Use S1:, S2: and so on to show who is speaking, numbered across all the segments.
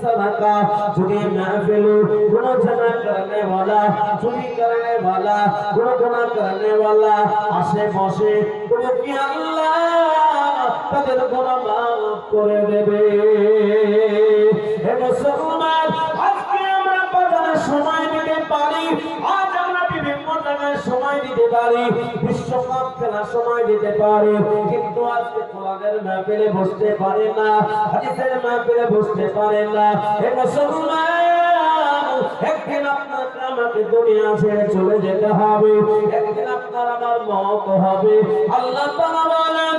S1: ওয়া ইনসানাকা যদি মাহফিল কোন জানা করনে वाला চুরি করনে वाला কোন গুনাহ করনে वाला আসে বসে কোন কি আল্লাহ তাদের গুনাহ মাফ করে দেবে হে মুসলমান আজকে আমরা বাজারে সময় দিতে পারি আজ আমরা বিভিন্ন সময় দিতে পারি, বিশ্বকাপ খেলার সময় দিতে পারি, কিন্তু আজকে কোরআনের মাহফিলে বসতে পারে না, হাদিসের মাহফিলে বসতে পারে না। একদিন আপনার আমাকে দুনিয়া ছেড়ে চলে যেতে হবে, একদিন আপনার আমার মত হবে। আল্লাহ তাআলা বলেন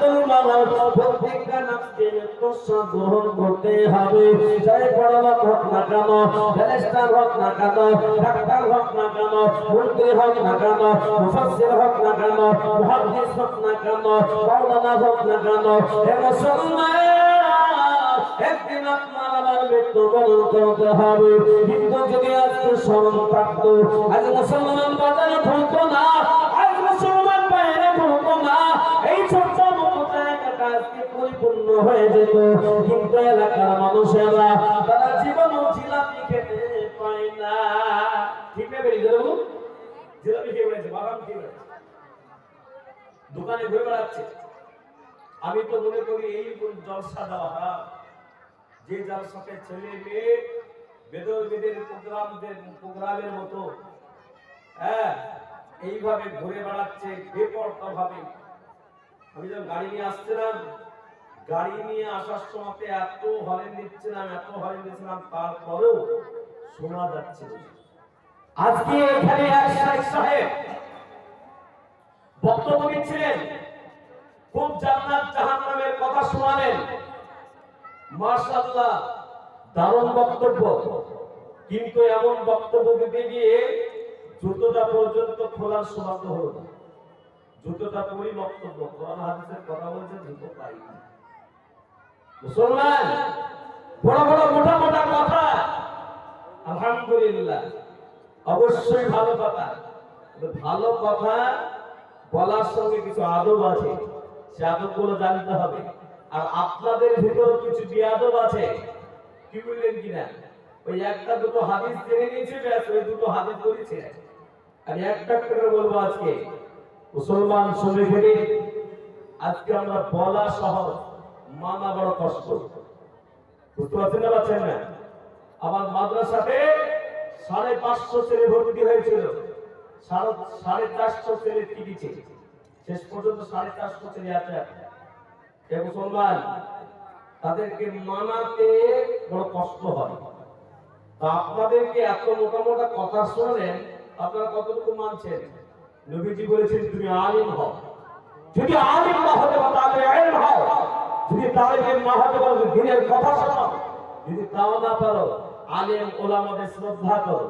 S1: যায়িকাতুল মাউত প্রত্যেকটা নাফসকে মৃত্যুস্বাদ গ্রহণ করতে হবে। চাই বড় লোক হোক না কেন, ব্যারিস্টার হোক না কেন, ডাক্তার হোক না কেন, মন্ত্রী হোক না কেন একদিন আপনার আমার মৃত্যুবরণ করতে হবে। কিন্তু যদি আজকে স্মরণ থাকতো, আজ মুসলমান বাজারে থাকতো পরিপূর্ণ হয়ে যেত। কিন্তু এলাকার মানুষেরা তারা জীবনও জিলাপি খেতে পায় না। ঠিক না বেরিয়ে যাব জিলাপি খেয়ে বাদাম খেয়ে দোকানে ঘুরে বেড়াচ্ছে। আমি তো মনে করি এই জলসা দেওয়াটা যে জলসাতে ছেলে মেয়ে বেদর বেদের প্রোগ্রামদের, প্রোগ্রামের মতো হ্যাঁ এইভাবে ঘুরে বেড়াচ্ছে বেপরতা ভাবে আমি যখন গাড়ি নিয়ে আসছিলাম, গাড়ি নিয়ে আসার সময় এত হরেন দিচ্ছিলাম, এত হরেন দিচ্ছিলাম, তারপরেও শোনা যাচ্ছে। আজকে এখানে এক শাহেখ সাহেব বক্তব্য দিচ্ছিলেন, খুব জান্নাত জাহান্নামের কথা শোনালেন। মাশাআল্লাহ, দারুণ বক্তব্য। কিন্তু এমন বক্তব্য দিতে গিয়ে জুতোটা পর্যন্ত খোলার সৌভাগ্য হলো না। জুতোটা পরি বক্তব্য, কোরআন হাদিসের কথা বলছে জুতো পাই। মুসলমান, বড় বড় মোটা মোটা কথা। আলহামদুলিল্লাহ, অবশ্যই ভালো কথা। ভালো কথা বলার সঙ্গে কিছু আদব আছে, সে জানতে হবে। আর আপনাদের ভিতর কিছু বিয়াদব আছে, কি বললেন কিনা? ওই একটা দুটো হাদিস জেনে নিয়েছে, ব্যাস, ওই দুটো হাদিস করেছে আর একটা করে বলব আজকে মুসলমান শুনে আজকে আমরা বলা সহজ মানা বড় কষ্ট। বুঝতে পারছেন না পারছেন না আমার মাদ্রাসাতে সাড়ে পাঁচশো ছেলে ভর্তি হয়েছিল। সাড়ে চারশো ছেলে টিকিছে শেষ পর্যন্ত সাড়ে চারশো ছেলে আছে। এ মুসলমান, তাদেরকে মানাতে বড় কষ্ট হয়। তা আপনাদেরকে এত মোটা মোটা কথা শোনেন আপনারা কতটুকু মানছেন? নবীজি বলেছেন, তুমি আলিম হও। যদি আলিম না হতে পারো, তাহলে আইন হও। যদি তালেবের না হতে পারো দিনের কথা শোনো যদি তাও না পারো, আলেম, ওলামাদের শ্রদ্ধা করো।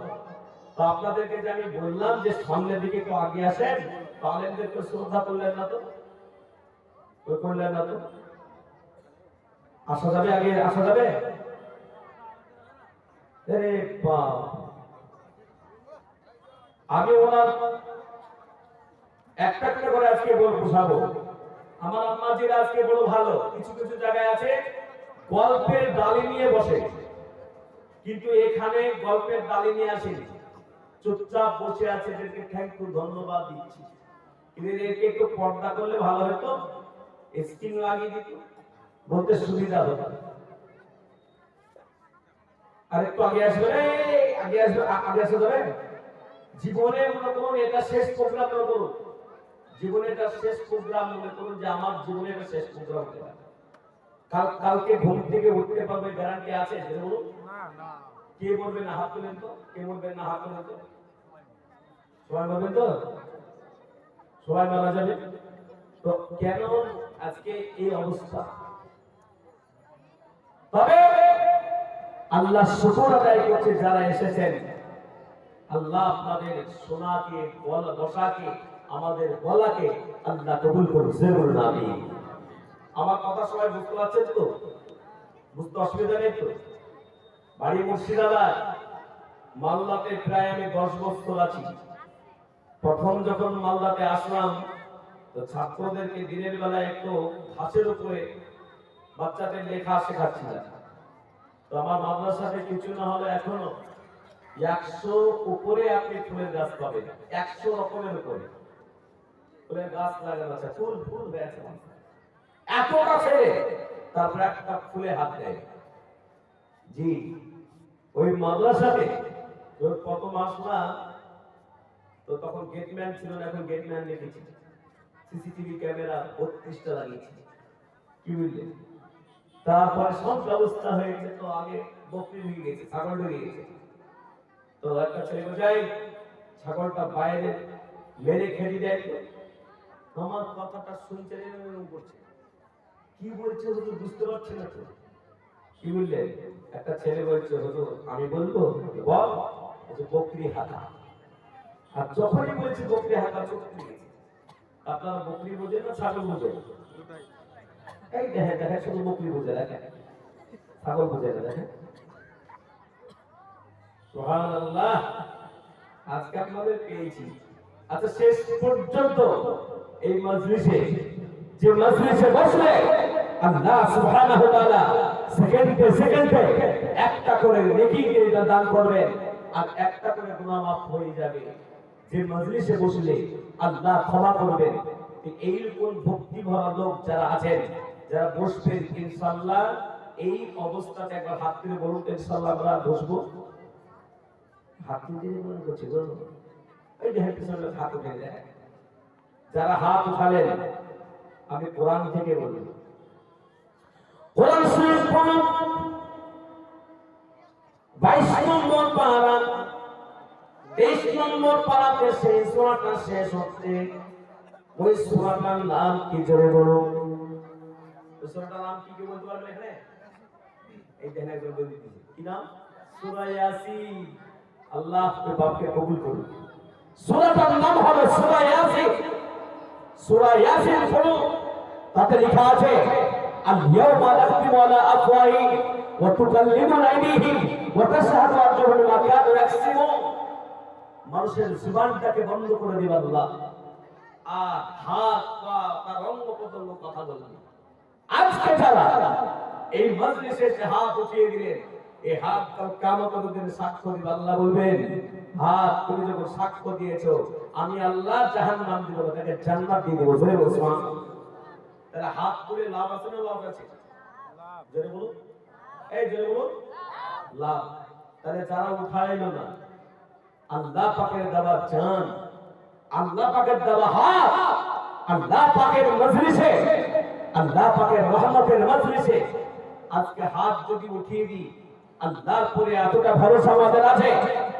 S1: তো আপনাদেরকে যে আমি বললাম যে সামনের দিকে কেউ আগে আসেন, তো শ্রদ্ধা করলেন না তো? করলেন না তো? আসা যাবে আগে, আসা যাবে? আমি ওনার একটা একটা করে আজকে বল বুঝাবো। আমার আম্মাজিরা আজকে বড় ভালো কিছু কিছু জায়গায় আছে গল্পের ডালি নিয়ে বসে। কিন্তু এখানে গল্পের ডালি নিয়ে আসেনি চুপচাপ বসে আছে এদেরকে থ্যাংক ইউ ধন্যবাদ দিচ্ছি। এদেরকে একটু পর্দা করলে ভালো হতো স্ক্রিন লাগিয়ে দিত বলতে সুবিধা হতো। আর একটু আগে আসবে এই, আগে আসবে আগে আসবে জীবনে মনে করুন এটা শেষ প্রোগ্রাম করুন জীবনে এটা শেষ প্রোগ্রাম মনে করুন যে আমার জীবনে এটা শেষ প্রোগ্রাম কাল কালকে ঘুম থেকে উঠতে পারবে গ্যারান্টি আছে বলুন? কে বলবেন না হাত তুলেন তো? কে বলবেন না হাত তুলেন তো? সবাই বলবেন তো? সবাই মারা যাবে। তো কেন আজকে এই অবস্থা? তবে আল্লাহ শুকর আদায় করছে যারা এসেছেন। আল্লাহ আপনাদের সোনাকে বলা বসাকে আমাদের বলাকে আল্লাহ কবুল করুন জরুর নামি আমার কথা সবাই বুঝতে পারছেন তো? বুঝতে অসুবিধা নেই তো? বাড়ি মুর্শিদাবাদ, মালদাতে প্রায় আমি দশ বছর আছি। প্রথম যখন মালদাতে আসলাম, তো ছাত্রদেরকে দিনের বেলায় একটু ঘাসের উপরে বাচ্চাদের লেখা শেখাচ্ছিলাম। তো আমার মাদ্রাসাতে কিছু না হলে এখনও একশো উপরে আপনি ফুলের গাছ পাবেন, একশো রকমের উপরে। ফুলের গাছ লাগানো আছে, ফুল ফুল এত গাছে, তারপরে একটা ফুলে হাত দেয়। জি, ওই মাদ্রাসাতে তোর কত মাস না, তো তখন গেটম্যান ছিল না, এখন গেটম্যান রেখেছি সিসিটিভি ক্যামেরা বত্রিশটা লাগিয়েছি। কি বুঝলে তারপরে সব ব্যবস্থা হয়েছে তো আগে বকরি ঢুকে গেছে, ছাগল ঢুকে গেছে। তো একটা ছেলে বোঝাই ছাগলটা বাইরে মেরে খেলি দেয় আমার কথাটা এরকম করছে। কি বলছে হুজুর, বুঝতে পারছি না তো। কি বললেন একটা ছেলে বলছে, হুজুর, আমি বলব, বল বকরি হাঁটা আর যখনই বলছি বকরি হাঁটা চোখ আপনারা বকরি বোঝেন না ছাগল বোঝেন? এই দেখেন দেখেন, শুধু বকরি বোঝে, দেখেন। ছাগল বোঝে না সুবহানাল্লাহ। আজকে আপনাদের পেয়েছি। আচ্ছা শেষ পর্যন্ত এই মজলিসে, যে মজলিসে বসলে আল্লাহ সুবহানাহু তাআলা সেকেন্ডে সেকেন্ডে একটা করে নেকি এটা দান করবেন আর একটা করে গুনাহ মাফ হয়ে যাবে। যে মজলিসে বসলে আল্লাহ ক্ষমা করবেন। এইরকম ভক্তি ভরা লোক যারা আছেন, যারা বসবেন, ইনশাআল্লাহ এই অবস্থাতে একবার হাত তুলে বলুন ইনশাআল্লাহ আমরা বসবো। হাত তুলতে মনে করছে গো এই পিছনে লোক হাত উঠে দেয় যারা হাত উঠালেন, আমি কোরআন থেকে বলি। কোরআন শরীফ নম্বর নম্বর সেই শেষ হচ্ছে। ওই নাম কি সোনাটার নাম কি কি বলতে পারবেন এখানে? এই একজন বলে কি নাম? সূরা আল্লাহ বাপকে কবুল করুন। সূরাটার নাম হবে সূরা সূরা ইয়াসিন পড়ো, তাতে লেখা আছে আল-ইয়াওমা নাখতিমু আলা আফওয়াহিহিম ওয়া তুকাল্লিমুনা আইদিহিম ওয়া তাশহাদু আরজুলুহুম মা কানু ইয়াকসিমুন। মানুষের জীবনটাকে বন্ধ করে দিবা আল্লাহ। আর হাত, পা, তার অঙ্গ প্রত্যঙ্গ কথা বলবে। আজকে যারা এই মজলিসে হাত উঠিয়ে দিলেন এই হাত কাল কামতের দিন সাক্ষ্য দিবে, আল্লাহ বলবেন, হাত, তুমি যখন সাক্ষ্য দিয়েছ, আমি আল্লাহ জাহান্নাম দিব তাকে জান্নাত দিয়ে দেবো। জোরে বলছো তাহলে হাত তুলে লাভ আছে না লাভ আছে? জোরে এই জোরে লাভ। তাহলে যারা উঠাইলো না, আল্লাহ পাকের দেওয়া জান, আল্লাহ পাকের দেওয়া হাত, আল্লাহ পাকের মজলিসে, আল্লাহ পাকের রহমতের মজলিসে, আজকে হাত যদি উঠিয়ে দিই আল্লাহর পরে এতটা ভরসা আমাদের আছে?